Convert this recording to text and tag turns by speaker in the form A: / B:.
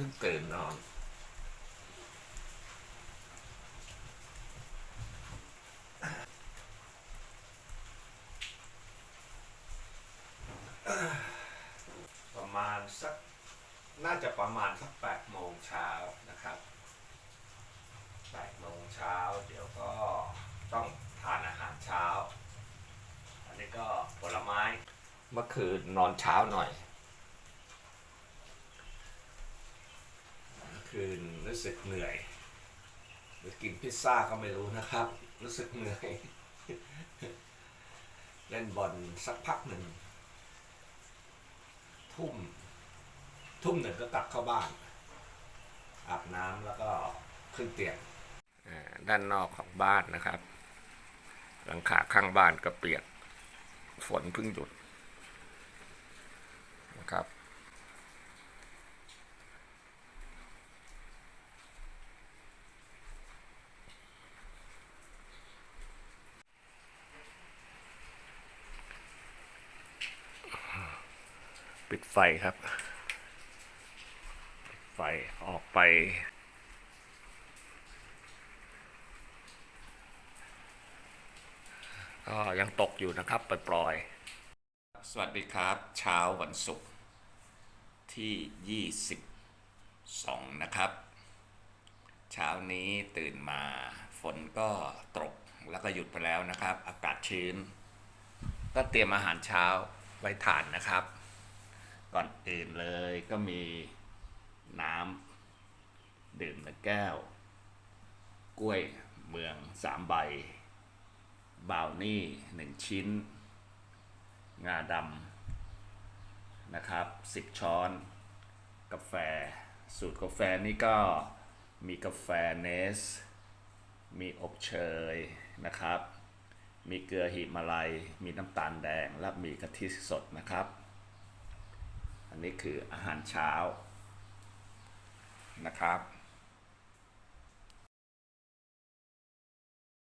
A: พิ่งตื่นนอนประมาณสักน่าจะประมาณสักแปดโมงเช้านะครับแปดโมงเช้าเดี๋ยวก็ต้องทานอาหารเช้า อันนี้ก็ผลไม้ เมื่อคืนนอนเช้าหน่อย เมื่อ คืนรู้สึกเหนื่อยหรือกินพิซซ่าก็ไม่รู้นะครับ รู้สึกเหนื่อย เล่นบอลสักพักหนึ่ง ทุ่ม ทุ่มหนึ่งก็กลับเข้าบ้าน อาบน้ำแล้วก็ขึ้นเตียงด้านนอกของบ้านนะครับ หลังคาข้างบ้านก็เปียก ฝนเพิ่งหยุดนะครับ ปิดไฟครับ ไฟออกไปก็ยังตกอยู่นะครับปล่อย สวัสดีครับ เช้าวันศุกร์ที่ 22 นะครับ เช้านี้ตื่นมาฝนก็ตกแล้วก็หยุดไปแล้วนะครับ อากาศชื้น ก็เตรียมอาหารเช้าไว้ทานนะครับ ก่อนอื่นเลยก็มีน้ำดื่มละแก้ว กล้วยเมืองสามใบบราวนี่หนึ่งชิ้น งาดำนะครับสิบช้อน กาแฟ สูตรกาแฟนี่ก็มีกาแฟเนส มีอบเชยนะครับ มีเกลือหิมาลัย มีน้ำตาลแดง และมีกะทิสดนะครับ อันนี้คืออาหารเช้านะครับ